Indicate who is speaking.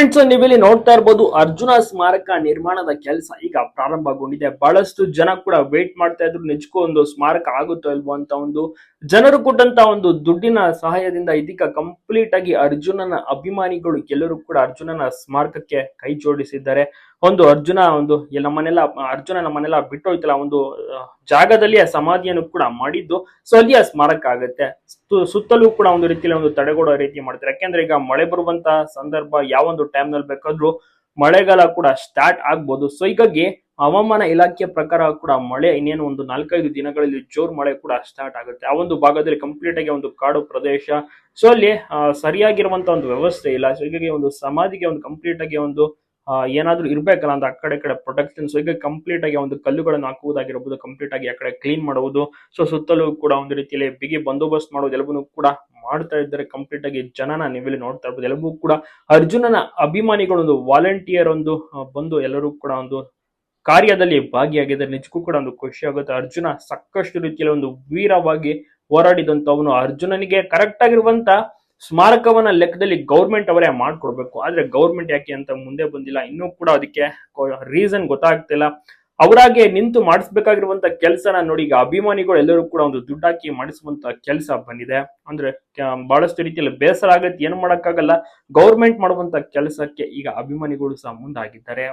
Speaker 1: Friends ನೀವಿಲ್ಲಿ ನೋಡ್ತಾ ಇರ್ಬೋದು. ಅರ್ಜುನ ಸ್ಮಾರಕ ನಿರ್ಮಾಣದ ಕೆಲಸ ಈಗ ಪ್ರಾರಂಭಗೊಂಡಿದೆ. ಬಹಳಷ್ಟು ಜನ ಕೂಡ ವೇಟ್ ಮಾಡ್ತಾ ಇದ್ರು. ನಿಜಕ್ಕೂ ಒಂದು ಸ್ಮಾರಕ ಆಗುತ್ತೋ ಇಲ್ವೋ ಅಂತ ಒಂದು ಜನರು ಕೊಟ್ಟಂತ ಒಂದು ದುಡ್ಡಿನ ಸಹಾಯದಿಂದ ಇದೀಗ ಕಂಪ್ಲೀಟ್ ಆಗಿ ಅರ್ಜುನನ ಅಭಿಮಾನಿಗಳು ಎಲ್ಲರೂ ಕೂಡ ಅರ್ಜುನನ ಸ್ಮಾರಕಕ್ಕೆ ಕೈ ಜೋಡಿಸಿದ್ದಾರೆ. ಒಂದು ಅರ್ಜುನ ಒಂದು ನಮ್ಮನೆಲ್ಲ ಅರ್ಜುನ ನಮ್ಮನೆಲ್ಲ ಬಿಟ್ಟೋಯ್ತಲ್ಲ ಒಂದು ಜಾಗದಲ್ಲಿ ಆ ಸಮಾಧಿಯನ್ನು ಕೂಡ ಮಾಡಿದ್ದು. ಸೊ ಅಲ್ಲಿ ಆ ಸ್ಮಾರಕ ಆಗುತ್ತೆ. ಸುತ್ತಲೂ ಕೂಡ ಒಂದು ರೀತಿಯಲ್ಲಿ ಒಂದು ತಡೆಗೋಡೋ ರೀತಿ ಮಾಡ್ತಾರೆ. ಯಾಕೆಂದ್ರೆ ಈಗ ಮಳೆ ಬರುವಂತ ಸಂದರ್ಭ ಯಾವ ಒಂದು ಟೈಮ್ನಲ್ಲಿ ಬೇಕಾದ್ರೂ ಮಳೆಗಾಲ ಕೂಡ ಸ್ಟಾರ್ಟ್ ಆಗ್ಬೋದು. ಸೊ ಹೀಗಾಗಿ ಹವಾಮಾನ ಇಲಾಖೆ ಪ್ರಕಾರ ಕೂಡ ಮಳೆ ಇನ್ನೇನು ಒಂದು ನಾಲ್ಕೈದು ದಿನಗಳಲ್ಲಿ ಜೋರ್ ಮಳೆ ಕೂಡ ಸ್ಟಾರ್ಟ್ ಆಗುತ್ತೆ. ಆ ಒಂದು ಭಾಗದಲ್ಲಿ ಕಂಪ್ಲೀಟ್ ಆಗಿ ಒಂದು ಕಾಡು ಪ್ರದೇಶ. ಸೊ ಅಲ್ಲಿ ಸರಿಯಾಗಿರುವಂತಹ ಸರಿಯಾಗಿರುವಂತ ಒಂದು ವ್ಯವಸ್ಥೆ ಇಲ್ಲ. ಸೊ ಹೀಗಾಗಿ ಒಂದು ಸಮಾಧಿಗೆ ಒಂದು ಕಂಪ್ಲೀಟ್ ಆಗಿ ಒಂದು ಏನಾದ್ರೂ ಇರ್ಬೇಕಲ್ಲ ಅಂತ ಆ ಕಡೆ ಕಡೆ ಪ್ರೊಟೆಕ್ಷನ್ ಸೊ ಈಗ ಕಂಪ್ಲೀಟ್ ಆಗಿ ಒಂದು ಕಲ್ಲುಗಳನ್ನು ಹಾಕುವುದಾಗಿರಬಹುದು ಕಂಪ್ಲೀಟ್ ಆಗಿ ಆ ಕಡೆ ಕ್ಲೀನ್ ಮಾಡುವುದು. ಸೊ ಸುತ್ತಲೂ ಕೂಡ ಒಂದು ರೀತಿಯಲ್ಲಿ ಬಿಗಿ ಬಂದೋಬಸ್ತ್ ಮಾಡೋದು ಎಲ್ಲವನ್ನೂ ಕೂಡ ಮಾಡ್ತಾ ಇದ್ದಾರೆ. ಕಂಪ್ಲೀಟ್ ಆಗಿ ಜನನ ನೀವಿಲ್ಲಿ ನೋಡ್ತಾ ಇರ್ಬೋದು. ಎಲ್ಲವೂ ಕೂಡ ಅರ್ಜುನನ ಅಭಿಮಾನಿಗಳು ಒಂದು ವಾಲಂಟಿಯರ್ ಒಂದು ಬಂದು ಎಲ್ಲರೂ ಕೂಡ ಒಂದು ಕಾರ್ಯದಲ್ಲಿ ಭಾಗಿಯಾಗಿದ್ದಾರೆ. ನಿಜಕ್ಕೂ ಕೂಡ ಒಂದು ಖುಷಿ ಆಗುತ್ತೆ. ಅರ್ಜುನ ಸಾಕಷ್ಟು ರೀತಿಯಲ್ಲಿ ಒಂದು ವೀರವಾಗಿ ಹೋರಾಡಿದಂತವನು ಅರ್ಜುನನಿಗೆ ಕರೆಕ್ಟ್ ಆಗಿರುವಂತ ಸ್ಮಾರಕವನ್ನ ಲೆಕ್ಕದಲ್ಲಿ ಗೌರ್ಮೆಂಟ್ ಅವರೇ ಮಾಡ್ಕೊಡ್ಬೇಕು. ಆದ್ರೆ ಗೌರ್ಮೆಂಟ್ ಯಾಕೆ ಅಂತ ಮುಂದೆ ಬಂದಿಲ್ಲ. ಇನ್ನೂ ಕೂಡ ಅದಕ್ಕೆ ರೀಸನ್ ಗೊತ್ತಾಗ್ತಿಲ್ಲ. ಅವರಾಗೆ ನಿಂತು ಮಾಡಿಸ್ಬೇಕಾಗಿರುವಂತ ಕೆಲಸನ ನೋಡಿ ಈಗ ಅಭಿಮಾನಿಗಳು ಎಲ್ಲರೂ ಕೂಡ ಒಂದು ದುಡ್ಡು ಹಾಕಿ ಮಾಡಿಸುವಂತ ಕೆಲಸ ಬಂದಿದೆ. ಅಂದ್ರೆ ಬಹಳಷ್ಟು ರೀತಿಯಲ್ಲಿ ಬೇಸರ ಆಗತ್ತೆ. ಏನು ಮಾಡಕ್ಕಾಗಲ್ಲ. ಗೌರ್ಮೆಂಟ್ ಮಾಡುವಂತ ಕೆಲಸಕ್ಕೆ ಈಗ ಅಭಿಮಾನಿಗಳು ಸಹ ಮುಂದಾಗಿದ್ದಾರೆ.